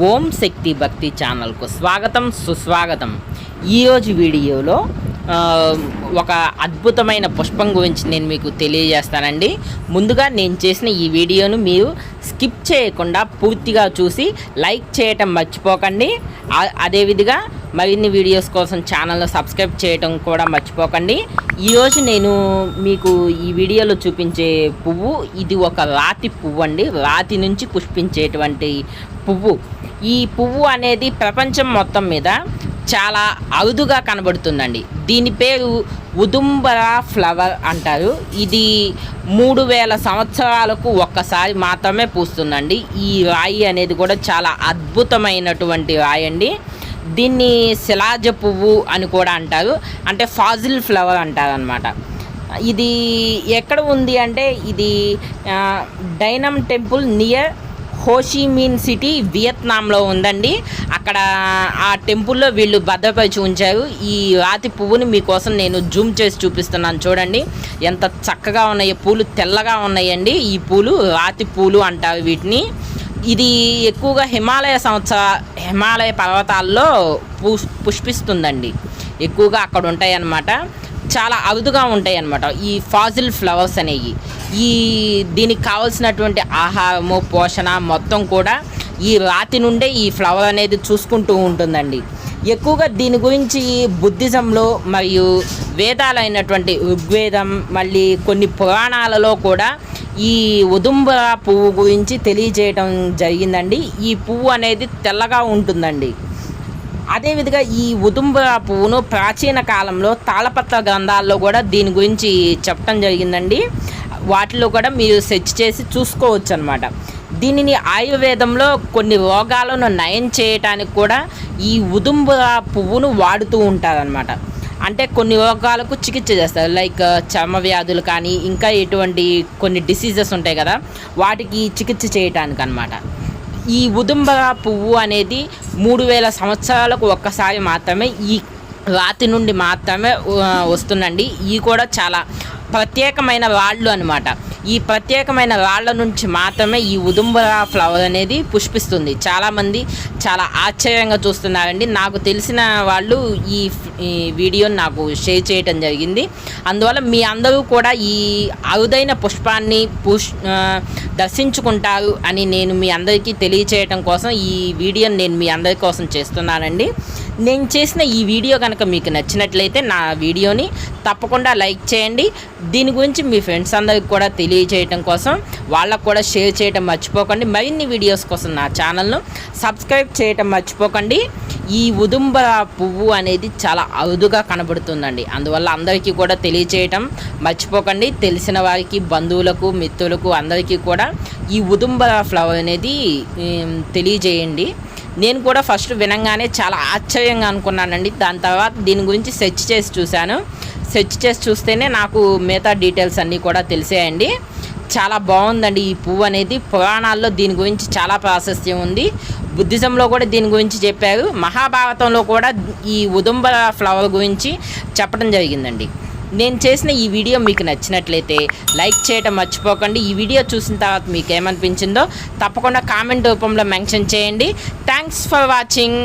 ఓం శక్తి భక్తి ఛానల్కు స్వాగతం సుస్వాగతం. ఈరోజు వీడియోలో ఒక అద్భుతమైన పుష్పం గురించి నేను మీకు తెలియజేస్తానండి. ముందుగా నేను చేసిన ఈ వీడియోను మీరు స్కిప్ చేయకుండా పూర్తిగా చూసి లైక్ చేయటం మర్చిపోకండి. ఆ- అదేవిధంగా మరిన్ని వీడియోస్ కోసం ఛానల్ను సబ్స్క్రైబ్ చేయటం కూడా మర్చిపోకండి. ఈరోజు నేను మీకు ఈ వీడియోలో చూపించే పువ్వు ఇది ఒక రాతి పువ్వు అండి రాతి నుంచి పుష్పించేటువంటి పువ్వు. ఈ పువ్వు అనేది ప్రపంచం మొత్తం మీద చాలా అరుదుగా కనబడుతుందండి. దీని పేరు ఉదుంబర ఫ్లవర్ అంటారు. ఇది మూడు వేల సంవత్సరాలకు ఒక్కసారి మాత్రమే పూస్తుందండి. ఈ రాయి అనేది కూడా చాలా అద్భుతమైనటువంటి రాయి అండి. దీన్ని శిలాజ పువ్వు అని కూడా అంటారు. అంటే ఫాజిల్ ఫ్లవర్ అంటారనమాట ఇది ఎక్కడ ఉంది అంటే ఇది Dai Nam temple near Ho Chi Minh city వియత్నాంలో ఉందండి. అక్కడ ఆ టెంపుల్లో వీళ్ళు భద్రపరిచి ఉంచారు. ఈ రాతి పువ్వుని మీకోసం నేను జూమ్ చేసి చూపిస్తున్నాను చూడండి. ఎంత చక్కగా ఉన్నాయి పూలు తెల్లగా ఉన్నాయండి. ఈ పూలు రాతి పూలు అంటారు వీటిని. ఇది ఎక్కువగా హిమాలయ సంవత్సర హిమాలయ పర్వతాల్లో పుష్ పుష్పిస్తుందండి. ఎక్కువగా అక్కడ ఉంటాయన్నమాట. చాలా అరుదుగా ఉంటాయి అన్నమాట ఈ ఫాజిల్ ఫ్లవర్స్ అనేవి. ఈ దీనికి కావాల్సినటువంటి ఆహారము పోషణ మొత్తం కూడా ఈ రాతి నుండే ఈ ఫ్లవర్ అనేది చూసుకుంటూ ఉంటుందండి. ఎక్కువగా దీని గురించి బుద్ధిజంలో మరియు వేదాలైనటువంటి ఋగ్వేదం మళ్ళీ కొన్ని పురాణాలలో కూడా ఈ ఉదుంబర పువ్వు గురించి తెలియజేయడం జరిగిందండి. ఈ పువ్వు అనేది తెల్లగా ఉంటుందండి. అదేవిధంగా ఈ ఉదుంబర పువ్వును ప్రాచీన కాలంలో తాళపత్ర గ్రంథాల్లో కూడా దీని గురించి చెప్పడం జరిగిందండి. వాటిలో కూడా మీరు సెర్చ్ చేసి చూసుకోవచ్చు అనమాట దీనిని ఆయుర్వేదంలో కొన్ని రోగాలను నయం చేయటానికి కూడా ఈ ఉదుంబర పువ్వును వాడుతూ ఉంటారనమాట అంటే కొన్ని రోగాలకు చికిత్స చేస్తారు. లైక్ చర్మ వ్యాధులు కానీ ఇంకా ఎటువంటి కొన్ని డిసీజెస్ ఉంటాయి కదా వాటికి చికిత్స చేయటానికి అనమాట ఈ ఉదుంబర పువ్వు అనేది మూడు వేల సంవత్సరాలకు ఒక్కసారి మాత్రమే ఈ రాతి నుండి మాత్రమే వస్తుందండి. ఈ కూడా చాలా ప్రత్యేకమైన రాళ్ళు అనమాట ఈ ప్రత్యేకమైన రాళ్ళ నుంచి మాత్రమే ఈ ఉదుంబర ఫ్లవర్ అనేది పుష్పిస్తుంది. చాలామంది చాలా ఆశ్చర్యంగా చూస్తున్నారండి. నాకు తెలిసిన వాళ్ళు ఈ వీడియోని నాకు షేర్ చేయటం జరిగింది. అందువల్ల మీ అందరూ కూడా ఈ అరుదైన పుష్పాన్ని పుష్ దర్శించుకుంటారు అని నేను మీ అందరికీ తెలియచేయటం కోసం ఈ వీడియోని నేను మీ అందరి కోసం చేస్తున్నానండి. నేను చేసిన ఈ వీడియో కనుక మీకు నచ్చినట్లయితే నా వీడియోని తప్పకుండా లైక్ చేయండి. దీని గురించి మీ ఫ్రెండ్స్ అందరికి కూడా తెలియచేయటం కోసం వాళ్ళకు కూడా షేర్ చేయటం మర్చిపోకండి. మరిన్ని వీడియోస్ కోసం నా ఛానల్ను సబ్స్క్రైబ్ చేయటం మర్చిపోకండి. ఈ ఉదుంబర పువ్వు అనేది చాలా అరుదుగా కనబడుతుందండి. అందువల్ల అందరికీ కూడా తెలియచేయటం మర్చిపోకండి. తెలిసిన వారికి బంధువులకు మిత్రులకు అందరికీ కూడా ఈ ఉదుంబర ఫ్లవర్ అనేది తెలియజేయండి. నేను కూడా ఫస్ట్ వినంగానే చాలా ఆశ్చర్యంగా అనుకున్నానండి. దాని తర్వాత దీని గురించి సెర్చ్ చేసి చూశాను. సెర్చ్ చేసి చూస్తేనే నాకు మిగతా డీటెయిల్స్ అన్నీ కూడా తెలిసాయండి. చాలా బాగుందండి ఈ పువ్వు అనేది. పురాణాల్లో దీని గురించి చాలా ప్రాశస్త్యం ఉంది. బుద్ధిజంలో కూడా దీని గురించి చెప్పారు. మహాభారతంలో కూడా ఈ ఉదుంబర ఫ్లవర్ గురించి చెప్పడం జరిగిందండి. నేను చేసిన ఈ వీడియో మీకు నచ్చినట్లయితే లైక్ చేయటం మర్చిపోకండి. ఈ వీడియో చూసిన తర్వాత మీకు ఏమనిపించిందో తప్పకుండా కామెంట్ రూపంలో మెన్షన్ చేయండి. Thanks for watching